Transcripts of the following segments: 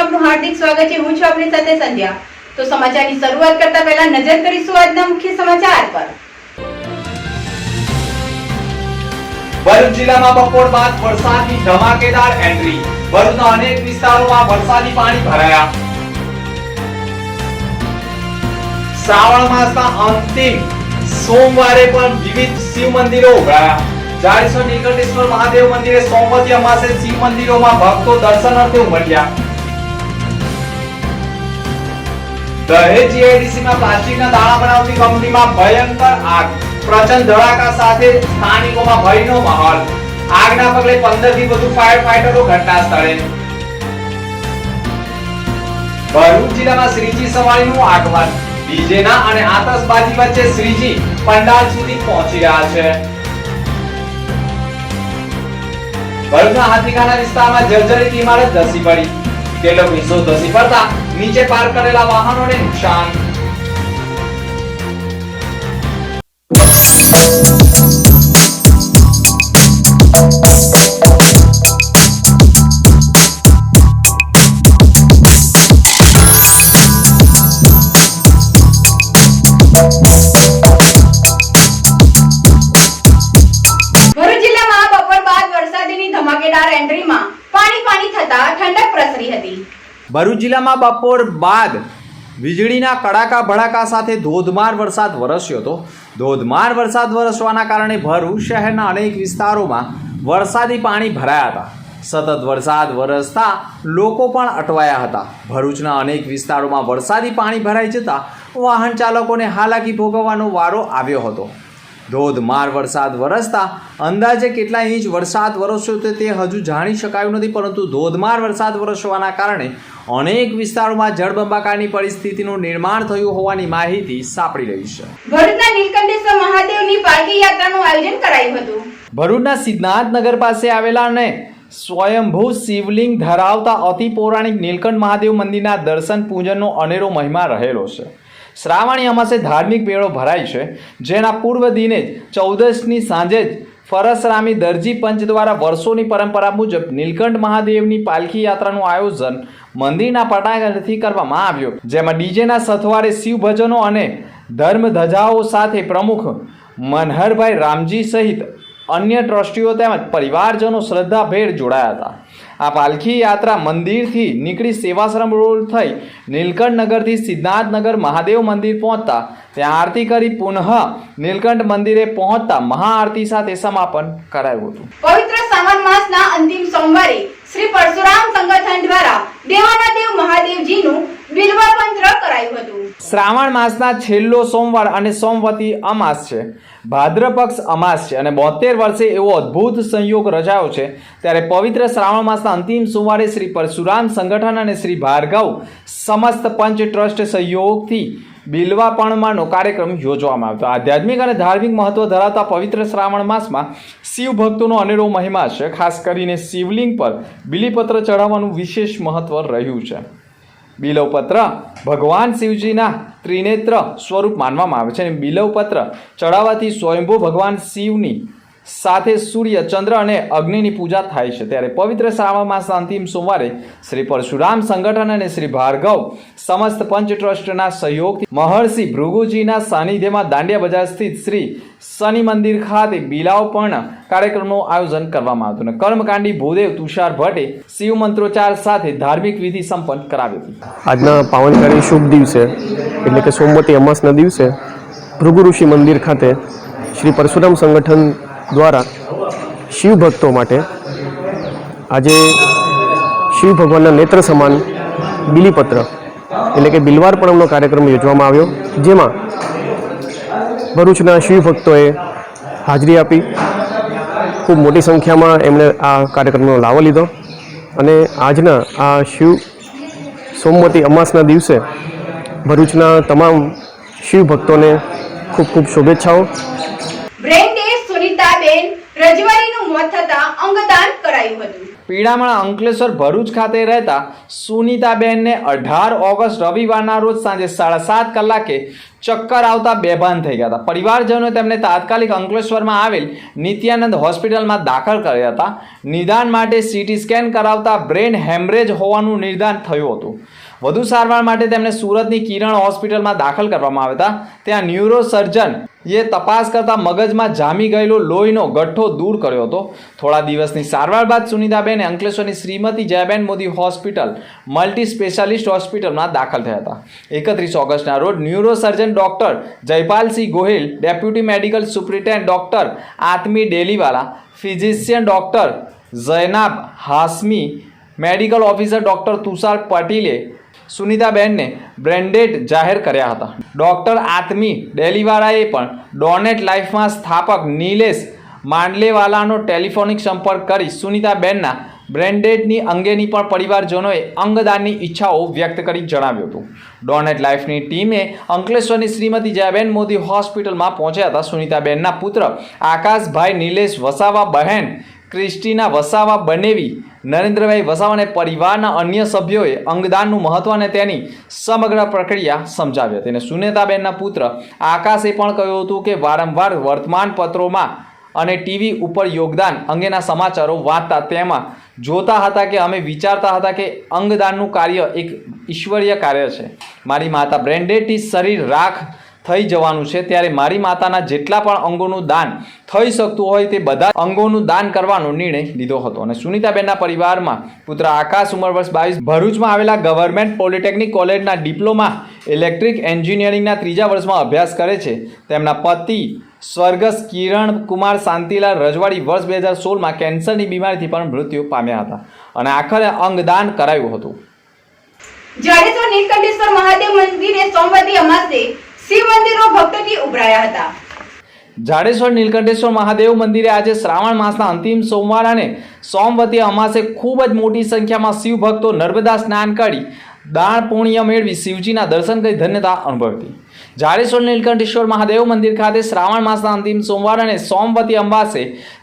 આપનું હાર્દિક સ્વાગત છે. હું છું આપની સાથે સંધ્યા. તો સમાચારની શરૂઆત કરતા પહેલા નજર કરીશું આજના મુખ્ય સમાચાર પર. ભરૂચ જિલ્લામાં બપોર બાદ વરસાદની ધમાકેદાર એન્ટ્રી. ભરૂચના અનેક વિસ્તારોમાં વરસાદી પાણી ભરાયા. શ્રાવણ માસના અંતિમ સોમવારે પણ વિવિધ શિવ મંદિરો ઉભરાયા. ચારસો નીલકંઠેશ્વર, મહાદેવ મંદિરે સોમવતી અમાસે શિવ મંદિરોમાં ભક્તો દર્શન અર્થે ઉમટ્યા. દહેજ જીઆઈડીસીમાં પ્લાસ્ટિકના દાણા બનાવતી કંપનીમાં ભયંકર આગ. પ્રચંડ ધડાકા સાથે સ્થાનિકોમાં ભયનો માહોલ. આગના પગલે 15 થી વધુ ફાયર ફાઈટરો ઘટના સ્થળે. ભરૂચ જિલ્લામાં શ્રીજી સવારીનું આગમન. ડીજેના અને આતશબાજી વચ્ચે શ્રીજી પંડાલ સુધી પહોંચી રહ્યા છે. ભરૂચના હાથીખાના વિસ્તારમાં જર્જરિત ઇમારત ધસી પડી. કેટલોક હિસ્સો ધસી પડતા નીચે પાર કરેલા વાહનોને નુકસાન. ભરૂચ જિલ્લામાં બપોર બાદ વીજળીના કડાકા ભડાકા સાથે ધોધમાર વરસાદ વરસ્યો હતો. ધોધમાર વરસાદ વરસવાના કારણે ભરૂચ શહેરના અનેક વિસ્તારોમાં વરસાદી પાણી ભરાયા હતા. સતત વરસાદ વરસતા લોકો પણ અટવાયા હતા. ભરૂચના અનેક વિસ્તારોમાં વરસાદી પાણી ભરાઈ જતા વાહન ચાલકોને હાલાકી ભોગવવાનો વારો આવ્યો હતો. ધોધમાર વરસાદ વરસતા. અંદાજે કેટલા ઇંચ વરસાદ વરસ્યો તે તે હજુ જાણી શકાયું નથી પરંતુ ધોધમાર વરસાદ વરસવાના કારણે અનેક વિસ્તારોમાં જળબંબાકારની પરિસ્થિતિનું નિર્માણ થયું હોવાની માહિતી સાંપડી રહી છે. ભરૂચના નીલકંઠેશ્વર મહાદેવની પાલખી યાત્રાનું આયોજન કરાયું હતું. ભરૂચના સિદ્ધનાથનગર પાસે આવેલા અને સ્વયંભૂ શિવલિંગ ધરાવતા અતિ પૌરાણિક નીલકંઠ મહાદેવ મંદિરના દર્શન પૂજનનો અનેરો મહિમા રહેલો છે. શ્રાવણી અમાસે ધાર્મિક મેળો ભરાય છે. જેના પૂર્વ દિને જ ચૌદસની સાંજે જ ફરસરામી દરજી પંચ દ્વારા વર્ષોની પરંપરા મુજબ નીલકંઠ મહાદેવની પાલખી યાત્રાનું આયોજન મંદિરના પટાંગણથી કરવામાં આવ્યું. જેમાં ડીજેના સથવારે શિવ ભજનો અને ધર્મ સાથે પ્રમુખ મનહરભાઈ રામજી સહિત અન્ય ટ્રસ્ટીઓ તેમજ પરિવારજનો શ્રદ્ધાભેર જોડાયા હતા. આ પાલખી યાત્રા મંદિરથી નીકળી સેવાશ્રમ રોડ થઈ નીલકંઠ નગરથી સિદ્ધાર્થનગર મહાદેવ મંદિર પહોંચતા ત્યાં આરતી કરી પુનઃ નીલકંઠ મંદિરે પહોંચતા મહાઆરતી સાથે સમાપન કરાયું હતું. પવિત્ર શ્રાવણ માસના અંતિમ સોમવારે શ્રી પરશુરામ સંગઠન દ્વારા દેવાનાદેવ મહાદેવજીનું બિલ્વાપંત્ર કરાયું હતું. શ્રાવણ માસના છેલ્લો સોમવાર અને સોમવતી અમાસ છે. ભાદ્રપક્ષ અમાસ છે અને બોતેર વર્ષે એવો અદ્ભુત સંયોગ રચાયો છે. ત્યારે પવિત્ર શ્રાવણ માસના અંતિમ સોમવારે શ્રી પરશુરામ સંગઠન અને શ્રી ભાર્ગવ સમસ્ત પંચ ટ્રસ્ટ સહયોગથી બિલ્વાપણમાંનો કાર્યક્રમ યોજવામાં આવ્યો આધ્યાત્મિક અને ધાર્મિક મહત્વ ધરાવતા પવિત્ર શ્રાવણ માસમાં શિવ ભક્તોનો અનેરો મહિમા છે. ખાસ કરીને શિવલિંગ પર બિલીપત્ર ચઢાવવાનું વિશેષ મહત્વ રહ્યું છે. બિલવપત્ર ભગવાન શિવજીના ત્રિનેત્ર સ્વરૂપ માનવામાં આવે છે. અને બિલવપત્ર ચડાવવાથી સ્વયંભૂ ભગવાન શિવની સાથે સૂર્ય, ચંદ્ર અને અગ્નિની પૂજા થાય છે. ત્યારે પવિત્ર શ્રાવણ માસના અંતિમ સોમવારે શ્રી પરશુરામ સંગઠન અને શ્રી ભાર્ગવ સમસ્ત પંચ ટ્રસ્ટના સહયોગથી મહર્ષિ ભૃગુજીના સાનિધ્યમાં દાંડિયા બજાર સ્થિત શ્રી શનિ મંદિર ખાતે બિલાવપણ કાર્યક્રમનું આયોજન કરવામાં આવ્યું અને કર્મકાંડી ભૂદેવ તુષાર ભટ્ટે શિવ મંત્રોચ્ચાર સાથે ધાર્મિક વિધિ સંપન્ન કરાવી હતી. આજના પાવનકારી શુભ દિવસે, એટલે કે સોમવતી અમાસના દિવસે, ભૃગુ ઋષિ મંદિર ખાતે શ્રી પરશુરામ સંગઠન દ્વારા શિવ ભક્તો માટે આજે શિવ ભગવાનના નેત્ર સમાન બિલીપત્ર, એટલે કે બિલવાર્પણમનો કાર્યક્રમ યોજવામાં આવ્યો, જેમાં ભરૂચના શિવ ભક્તોએ હાજરી આપી. ખૂબ મોટી સંખ્યામાં એમણે આ કાર્યક્રમનો લાવો લીધો અને આજના આ શિવ સોમવતી અમાસના દિવસે ભરૂચના તમામ શિવ ભક્તોને ખૂબ ખૂબ શુભેચ્છાઓ. સુનીતાબેન રજવાડીનું મોત થતા અંગદાન કરાયું હતું. પીડામણ અંકલેશ્વર ભરૂચ ખાતે રહેતા સુનીતાબેનને અઢાર ઓગસ્ટ રવિવારના રોજ સાંજે સાડા સાત કલાકે ચક્કર આવતા બેભાન થઈ ગયા હતા. પરિવારજનોએ તેમને તાત્કાલિક અંકલેશ્વરમાં આવેલ નિત્યાનંદ હોસ્પિટલમાં દાખલ કર્યા હતા. નિદાન માટે સીટી સ્કેન કરાવતા બ્રેન હેમરેજ હોવાનું નિદાન થયું હતું. વધુ સારવાર માટે તેમને સુરતની કિરણ હોસ્પિટલમાં દાખલ કરવામાં આવ્યા હતા. ત્યાં ન્યુરો સર્જન એ તપાસ કરતા મગજમાં જામી ગયેલો લોહીનો ગઠ્ઠો દૂર કર્યો હતો. થોડા દિવસની સારવાર બાદ સુનિતાબેન અંકલેશ્વરની Shrimati Jayaben Modi hospital multi specialist હોસ્પિટલમાં દાખલ થયા હતા. એકત્રીસ ઓગસ્ટના રોજ neuro surgeon doctor Jaipalsinh Gohil, deputy medical superintendent doctor Atmi Deliwala, physician doctor Zainab Hashmi, medical officer doctor Tushar પટેલે સુનિતાબેનને બ્રેન્ડેડ જાહેર કર્યા હતા. ડૉક્ટર આત્મી ડેલીવાળાએ પણ ડોનેટ લાઈફમાં સ્થાપક નિલેશ માંડલેવાલાનો ટેલિફોનિક સંપર્ક કરી સુનિતાબેનના બ્રેન્ડેડની અંગેની પણ પરિવારજનોએ અંગદાનની ઈચ્છાઓ વ્યક્ત કરી જણાવ્યું હતું. ડોનેટ લાઈફની ટીમે અંકલેશ્વરની શ્રીમતી જયાબેન મોદી હોસ્પિટલમાં પહોંચ્યા હતા. સુનિતાબેનના પુત્ર આકાશભાઈ નિલેશ વસાવા બહેન ક્રિસ્ટીના વસાવા બનેવી નરેન્દ્રભાઈ વસાવાને પરિવારના અન્ય સભ્યોએ અંગદાનનું મહત્વ અને તેની સમગ્ર પ્રક્રિયા સમજાવી હતી. અને સુનેતાબેનના પુત્ર આકાશે પણ કહ્યું હતું કે વારંવાર વર્તમાનપત્રોમાં અને ટીવી ઉપર યોગદાન અંગેના સમાચારો વાંચતા તેમાં જોતા હતા કે અમે વિચારતા હતા કે અંગદાનનું કાર્ય એક ઈશ્વરીય કાર્ય છે. મારી માતા બ્રેન્ડેડથી શરીર રાખ થઈ જવાનું છે, ત્યારે મારી માતાના જેટલા પણ અંગોનું દાન થઈ શકતું હોય તે બધા અંગોનું દાન કરવાનો નિર્ણય લીધો હતો. અને સુનિતાબેનના પરિવારમાં પુત્ર આકાશ ઉંમર વર્ષ બાવીસ, ભરૂચમાં આવેલા ગવર્મેન્ટ પોલિટેકનિક કોલેજના ડિપ્લોમા ઇલેક્ટ્રિક એન્જિનિયરિંગના ત્રીજા વર્ષમાં અભ્યાસ કરે છે. તેમના પતિ સ્વર્ગસ્થ કિરણ કુમાર શાંતિલાલ રજવાડી વર્ષ બે હજાર સોળમાં કેન્સરની બીમારીથી પણ મૃત્યુ પામ્યા હતા અને આખરે અંગદાન કરાયું હતું. જાડેશ્વર નીલકંઠેશ્વર મહાદેવ મંદિરે સોમવતી અમાસે શિવ મંદિરો ભક્તોથી ઉભરાયા હતા. જાડેશ્વર, નીલકંઠેશ્વર મહાદેવ મંદિરે આજે શ્રાવણ માસના અંતિમ સોમવાર અને સોમવતી અમાસે ખૂબ જ મોટી સંખ્યામાં શિવ ભક્તો નર્મદા સ્નાન કરી દાન પુણ્ય મેળવી શિવજીના દર્શન કરી ધન્યતા અનુભવતી. જાડેશ્વર નીલકંઠેશ્વર મહાદેવ મંદિર ખાતે શ્રાવણ માસના અંતિમ સોમવાર અને સોમવતી અંબાસે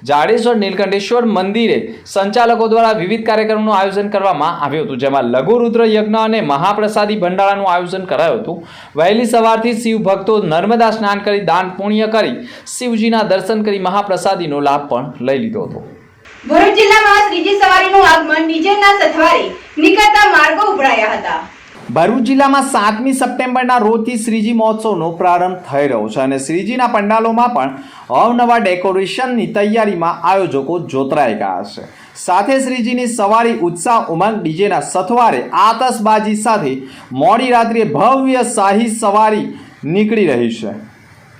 જાડેશ્વર નીલકંઠેશ્વર મંદિરે સંચાલકો દ્વારા વિવિધ કાર્યક્રમોનું આયોજન કરવામાં આવ્યું હતું, જેમાં લઘુ રુદ્ર યજ્ઞ અને મહાપ્રસાદી ભંડારાનું આયોજન કરાયું હતું. વહેલી સવારથી શિવ ભક્તો નર્મદા સ્નાન કરી, દાન પુણ્ય કરી, શિવજીના દર્શન કરી મહાપ્રસાદીનો લાભ પણ લઈ લીધો હતો. ભરૂચ જિલ્લામાં ત્રીજી સવારીનું આગમન ડીજેના સથવારે નીકળતા માર્ગો ઉભરાયા હતા. ભરૂચ જિલ્લામાં સાતમી સપ્ટેમ્બરના રોજથી શ્રીજી મહોત્સવનો પ્રારંભ થઈ રહ્યો છે અને શ્રીજીના પંડાલોમાં પણ અવનવા ડેકોરેશનની તૈયારીમાં આયોજકો જોતરાઈ ગયા છે. સાથે શ્રીજીની સવારી ઉત્સાહ ઉમંગ, ડીજેના સથવારે આતશબાજી સાથે મોડી રાત્રે ભવ્ય શાહી સવારી નીકળી રહી છે.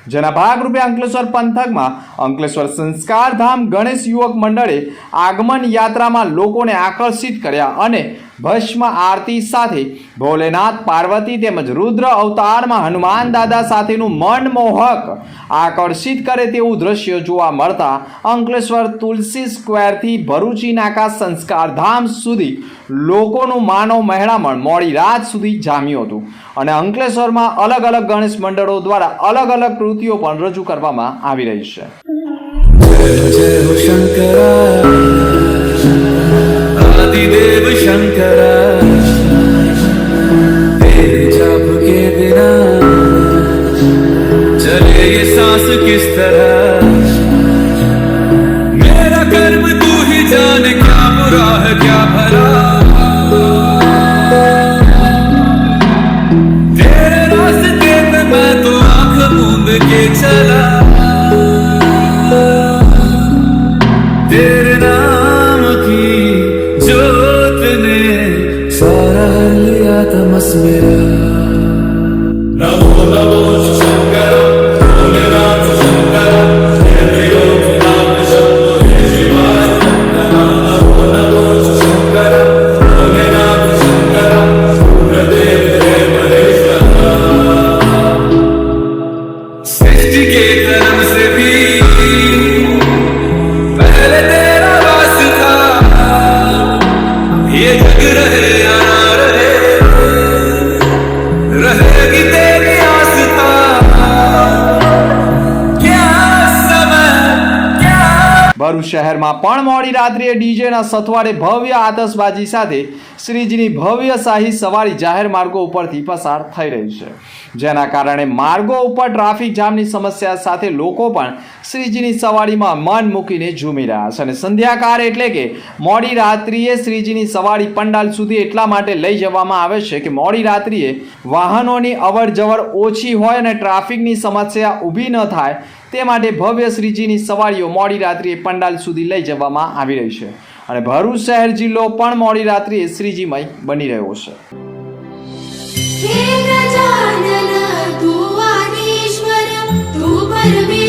જેના ભાગરૂપે અંકલેશ્વર પંથકમાં અંકલેશ્વર સંસ્કારધામ ગણેશ યુવક મંડળે આગમન યાત્રામાં લોકોને આકર્ષિત કર્યા અને ભસ્મ આરતી સાથે ભોલેનાથ પાર્વતી તેમજ રુદ્ર અવતારમાં હનુમાન દાદા સાથેનું મનમોહક આકર્ષિત કરે તેવું દ્રશ્ય જોવા મળતા અંકલેશ્વર તુલસી સ્ક્વેરથી ભરૂચી નાકા સંસ્કારધામ સુધી લોકોનું માનવ મહેણામણ મોડી રાત સુધી જામ્યું હતું. અને અંકલેશ્વરમાં અલગ અલગ ગણેશ મંડળો દ્વારા અલગ અલગ કૃતિઓ પણ રજૂ કરવામાં આવી રહી છે. સાસ કિસ તરહ. રાત્રિએ ડીજેના સથવારે ભવ્ય આતશબાજી સાથે શ્રીજીની ભવ્ય શાહી સવારી જાહેર માર્ગો ઉપરથી પસાર થઈ રહી છે. જેના કારણે માર્ગો ઉપર ટ્રાફિક જામની સમસ્યા સાથે લોકો પણ શ્રીજીની સવારીમાં મન મૂકીને ઝૂમી રહ્યા છે અને સંધ્યાકાળ એટલે કે મોડી રાત્રિએ શ્રીજીની સવારી પંડાલ સુધી એટલા માટે લઈ જવામાં આવે છે કે મોડી રાત્રિએ વાહનોની અવર જવર ઓછી હોય અને ટ્રાફિકની સમસ્યા ઊભી ન થાય તે માટે ભવ્ય શ્રીજીની સવારીઓ મોડી રાત્રિએ પંડાલ સુધી લઈ જવામાં આવી રહી છે. અને ભરૂચ શહેર જિલ્લો પણ મોડી રાત્રિએ શ્રીજીમય બની રહ્યો છે. हे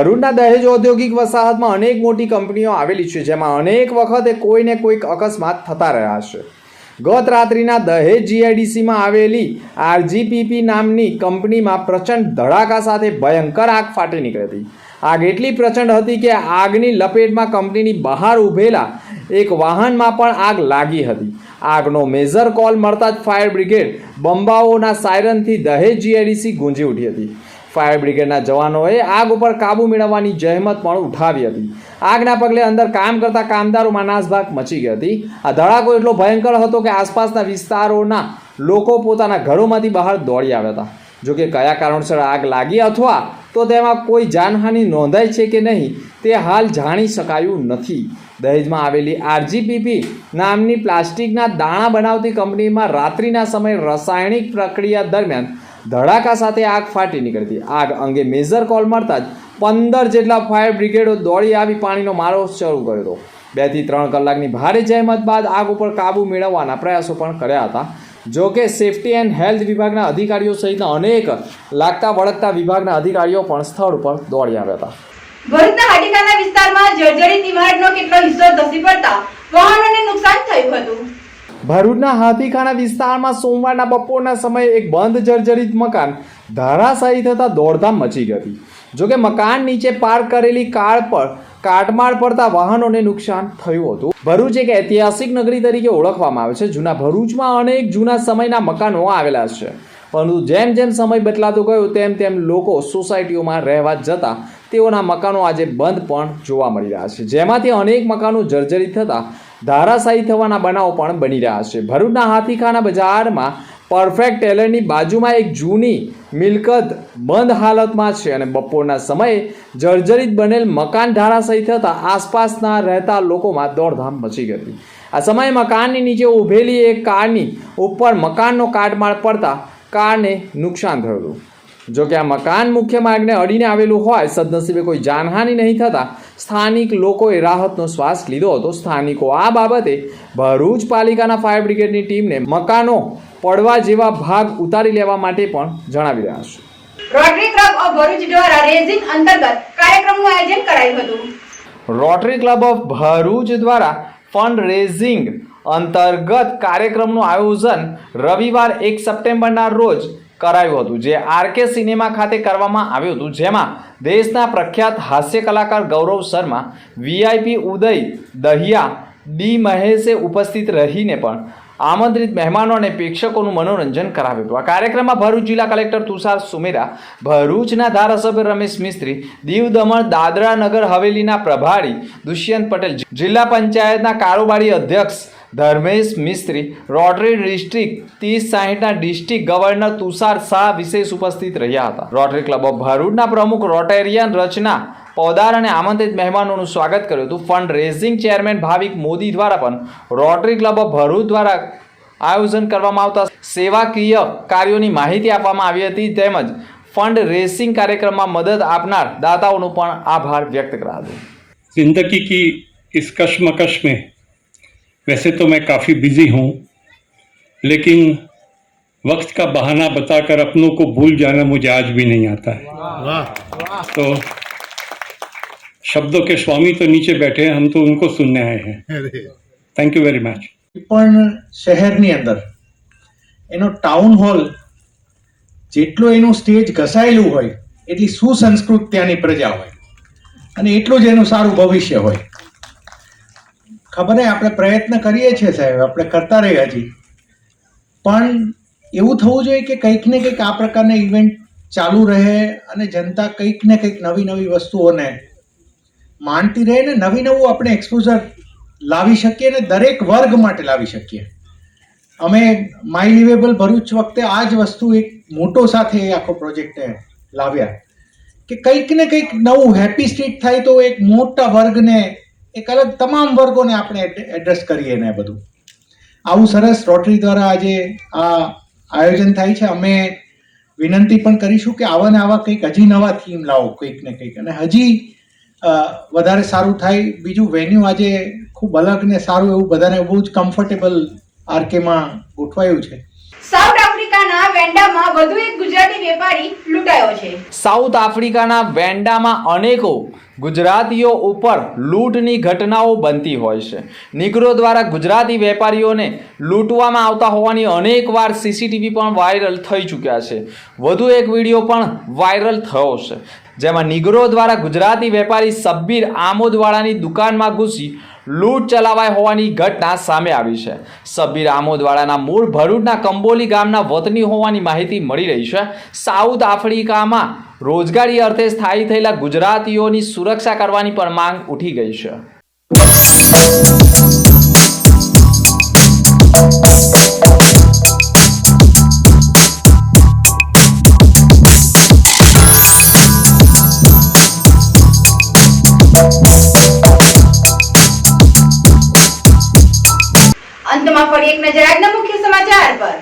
ભરૂચના દહેજ ઔદ્યોગિક વસાહતમાં અનેક મોટી કંપનીઓ આવેલી છે, જેમાં અનેક વખતે કોઈને કોઈક અકસ્માત થતા રહ્યા છે. ગત રાત્રિના દહેજ જીઆઈડીસીમાં આવેલી આરજીપીપી નામની કંપનીમાં પ્રચંડ ધડાકા સાથે ભયંકર આગ ફાટી નીકળી હતી. આગ એટલી પ્રચંડ હતી કે આગની લપેટમાં કંપનીની બહાર ઊભેલા એક વાહનમાં પણ આગ લાગી હતી. આગનો મેજર કોલ મળતા જ ફાયર બ્રિગેડ બંબાઓના સાયરનથી દહેજ જીઆઈડીસી ગુંજી ઉઠી હતી. ફાયર બ્રિગેડના જવાનોએ આગ ઉપર કાબુ મેળવવાની જહેમત પણ ઉઠાવી હતી. આગના પગલે અંદર કામ કરતા કામદારોમાં નાસભાગ મચી ગઈ હતી. આ ધડાકો એટલો ભયંકર હતો કે આસપાસના વિસ્તારોના લોકો પોતાના ઘરોમાંથી બહાર દોડી આવ્યા હતા. જોકે કયા કારણસર આગ લાગી અથવા તો તેમાં કોઈ જાનહાનિ નોંધાઈ છે કે નહીં, તે હાલ જાણી શકાયું નથી. દહેજમાં આવેલી આરજીપીપી નામની પ્લાસ્ટિકના દાણા બનાવતી કંપનીમાં રાત્રિના સમયે રાસાયણિક પ્રક્રિયા દરમિયાન ધડાકા સાથે આગ ફાટી નીકળી હતી આગ અંગે મેજર કોલ મળતા જ પંદર જેટલા ફાયર બ્રિગેડો દોડી આવી પાણીનો મારો શરૂ કર્યો હતો. બેથી ત્રણ કલાકની ભારે જહેમત બાદ આગ ઉપર કાબૂ મેળવવાના પ્રયાસો પણ કર્યા હતા. જો કે સેફટી એન્ડ હેલ્થ વિભાગના અધિકારીઓ સહિતના અનેક લાગતા વળગતા વિભાગના અધિકારીઓ પણ સ્થળ ઉપર દોડી આવ્યા હતા. ભરૂચના હાટીકાના વિસ્તારમાં જર્જરિત ઇમારતનો કેટલો હિસ્સો ધસી પડતા વાહનોને નુકસાન થયું હતું. ભરૂચના હાથીખાના વિસ્તારમાં સોમવારના બપોરના સમયે એક બંધ જર્જરિત મકાન ધારાશાયી થતાં દોડધામ મચી ગઈ. હતી જોકે મકાન નીચે પાર્ક કરેલી કાર પર કાટમાળ પડતા વાહનોને નુકસાન થયું હતું. ભરૂચ એક ઐતિહાસિક નગરી તરીકે ઓળખવામાં આવે છે. જૂના ભરૂચમાં અનેક જૂના સમયના મકાનો આવેલા છે. પરંતુ જેમ જેમ સમય બદલાતો ગયો, તેમ તેમ લોકો સોસાયટીઓમાં રહેવા જતા તેઓના મકાનો આજે બંધ પણ જોવા મળી રહ્યા છે. જેમાંથી અનેક મકાનો જર્જરિત થતા ધારાશાયી થવાના બનાવો પણ બની રહ્યા છે. ભરૂચના હાથીખાના બજારમાં પરફેક્ટ ટેલરની બાજુમાં એક જૂની મિલકત બંધ હાલતમાં છે અને બપોરના સમયે જર્જરિત બનેલ મકાન ધારાશાહી થતાં આસપાસના રહેતા લોકોમાં દોડધામ મચી ગઈ. હતી આ સમયે મકાનની નીચે ઊભેલી એક કારની ઉપર મકાનનો કાટમાળ પડતા કારને નુકસાન થયું હતું. જોકે આ મકાન મુખ્ય માર્ગને અડીને આવેલું હોય સદનસીબે કોઈ જાનહાનિ નહીં થતાં સ્થાનિક લોકોએ રાહતનો શ્વાસ લીધો હતો. સ્થાનિકો આ બાબતે ભરૂચ પાલિકાના ફાયર બ્રિગેડની ટીમને મકાનો પડવા જેવા ભાગ ઉતારી લેવા માટે પણ જણાવી રહ્યા છે. રોટરી ક્લબ ઓફ ભરૂચ દ્વારા રેઝિંગ અંતર્ગત કાર્યક્રમનું આયોજન કરાયું હતું. રોટરી ક્લબ ઓફ ભરૂચ દ્વારા ફંડ રેઝિંગ અંતર્ગત કાર્યક્રમનું આયોજન રવિવાર એક સપ્ટેમ્બરના રોજ કરાયું હતું, જે આરકે સિનેમા ખાતે કરવામાં આવ્યું હતું, જેમાં દેશના પ્રખ્યાત હાસ્ય કલાકાર ગૌરવ શર્મા વીઆઈપી ઉદય દહિયા ડી મહેશે ઉપસ્થિત રહીને પણ આમંત્રિત મહેમાનો અને પ્રેક્ષકોનું મનોરંજન કરાવ્યું હતું. આ કાર્યક્રમમાં ભરૂચ જિલ્લા કલેક્ટર તુષાર સુમેરા, ભરૂચના ધારાસભ્ય રમેશ મિસ્ત્રી દીવ દમણ દાદરા નગર હવેલીના પ્રભારી દુષ્યંત પટેલ, જિલ્લા પંચાયતના કારોબારી અધ્યક્ષ ધર્મેશ મિસ્ત્રી, રોટરી ડિસ્ટ્રિક્ટ ત્રીસ સાહીઠના ડિસ્ટ્રિક્ટ ગવર્નર તુષાર શાહ વિશેષ ઉપસ્થિત રહ્યા હતા. રોટરી ક્લબ ઓફ ભરૂચના પ્રમુખ રોટેરિયન રચના પોદાર અને આમંત્રિત મહેમાનોનું સ્વાગત કર્યું હતું. Fund raising chairman Bhavik Modi દ્વારા પણ રોટરી ક્લબ ઓફ ભરૂચ દ્વારા આયોજન કરવામાં આવતા સેવાકીય કાર્યોની માહિતી આપવામાં આવી હતી. તેમજ ફંડ રેસિંગ કાર્યક્રમમાં મદદ આપનાર દાતાઓનો પણ આભાર વ્યક્ત કરાયો જિંદગી કી ઇસ કશમકશ મેં वैसे तो मैं काफ़ी बिजी हूँ लेकिन वक्त का बहाना बताकर अपनों को भूल जाना मुझे आज भी नहीं आता है तो शब्दों के स्वामी तो नीचे बैठे हैं हम तो उनको सुनने आए हैं थैंक यू वेरी मच પણ શહેરની અંદર એનો ટાઉન હોલ જેટલો એનું સ્ટેજ ઘસાયેલું હોય એટલી સુસંસ્કૃત ત્યાંની પ્રજા હોય અને એટલું જ એનું સારું ભવિષ્ય હોય ખબર નહીં, આપણે પ્રયત્ન કરીએ છીએ સાહેબ, આપણે કરતા રહીએ હજી પણ એવું થવું જોઈએ કે કંઈક ને કંઈક આ પ્રકારના ઇવેન્ટ ચાલુ રહે અને જનતા કંઈક ને કંઈક નવી નવી વસ્તુઓને માનતી રહે ને નવી નવું આપણે એક્સપોઝર લાવી શકીએ અને દરેક વર્ગ માટે લાવી શકીએ. અમે માય લિવેબલ ભરૂચ વખતે આ જ વસ્તુ એક મોટો સાથે આખો પ્રોજેક્ટને લાવ્યા. કે કંઈક ને કંઈક નવું હેપી સ્ટ્રીટ થાય તો એક મોટા વર્ગને એક અલગ તમામ વર્ગોને આપણે એડ્રેસ કરીએ ને બધું. આવું સરસ રોટરી દ્વારા આજે આ આયોજન થાય છે. અમે વિનંતી પણ કરીશું કે આવા ને આવા કંઈક હજી નવા થીમ લાવો કંઈક ને કંઈક. અને હજી વધારે સારું થાય. બીજું વેન્યુ આજે ખૂબ અલગ ને સારું એવું બધાને બહુ જ કમ્ફર્ટેબલ આરકેમાં ગોઠવાયું છે. સાઉથ આફ્રિકાના વેન્ડામાં વધુ એક ગુજરાતી વેપારી લૂંટાયો છે. સાઉથ આફ્રિકાના વેન્ડામાં અનેકો ગુજરાતીઓ ઉપર લૂંટની ઘટનાઓ બનતી હોય છે. નિગ્રો દ્વારા ગુજરાતી વેપારીઓને લૂંટવામાં આવતા હોવાની અનેકવાર સીસીટીવી પણ વાયરલ થઈ ચૂક્યા છે. વધુ એક વીડિયો પણ વાયરલ થયો છે. જેમાં નિગ્રો દ્વારા ગુજરાતી વેપારી સબ્બીર આમોદવાળાની દુકાનમાં ઘૂસી લૂંટ ચલાવાઈ હોવાની ઘટના સામે આવી છે. સબ્બીર આમોદવાળાના મૂળ ભરૂચના કંબોલી ગામના વતની હોવાની માહિતી મળી રહી છે. સાઉથ આફ્રિકામાં રોજગારી અર્થે સ્થાયી થયેલા ગુજરાતીઓની સુરક્ષા કરવાની પણ માંગ ઉઠી ગઈ છે. ફરી એક નજર આજના મુખ્ય સમાચાર પર.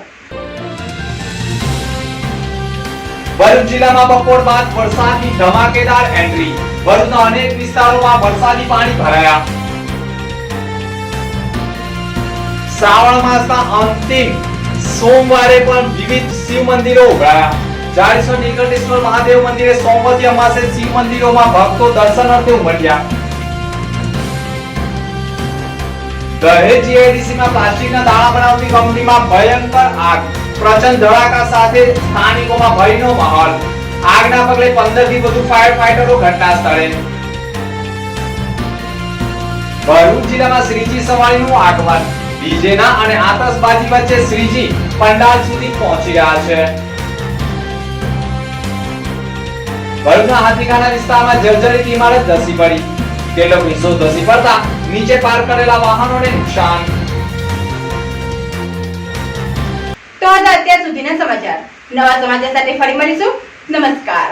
ભરૂચ જિલ્લામાં બપોર બાદ વરસાદની ધમાકેદાર એન્ટ્રી. ભરૂચના અનેક વિસ્તારોમાં વરસાદી પાણી ભરાયા. શ્રાવણ માસના અંતિમ સોમવારે પણ વિવિધ શિવ મંદિરો ઉભરાયા ચારસો નીલકંઠેશ્વર, મહાદેવ મંદિરે સોમવતી અમાસે શિવ મંદિરોમાં ભક્તો દર્શનાર્થે ઉમટ્યા. દહેજ GIDC માં પ્લાસ્ટિકના દાણા બનાવતી કંપનીમાં ભયંકર આગ. પ્રચંડ ધડાકા સાથે સ્થાનિકોમાં ભયનો માહોલ. આગના પગલે 15 થી વધુ ફાયર ફાઈટરો ઘટના સ્થળે. ભરૂચ જિલ્લામાં શ્રીજી આતશબાજી વચ્ચે શ્રીજી પંડાલ સુધી પહોંચી રહ્યા છે. ભરૂચના હાથીખાના વિસ્તારમાં જર્જરિત ઇમારત ધસી પડી. તે લોકો ધસી પડતા નીચે પાર કરેલા વાહનોને નુકસાન. તો આજે અત્યાર સુધીના સમાચાર. નવા સમાચાર સાથે ફરી મળીશું. નમસ્કાર.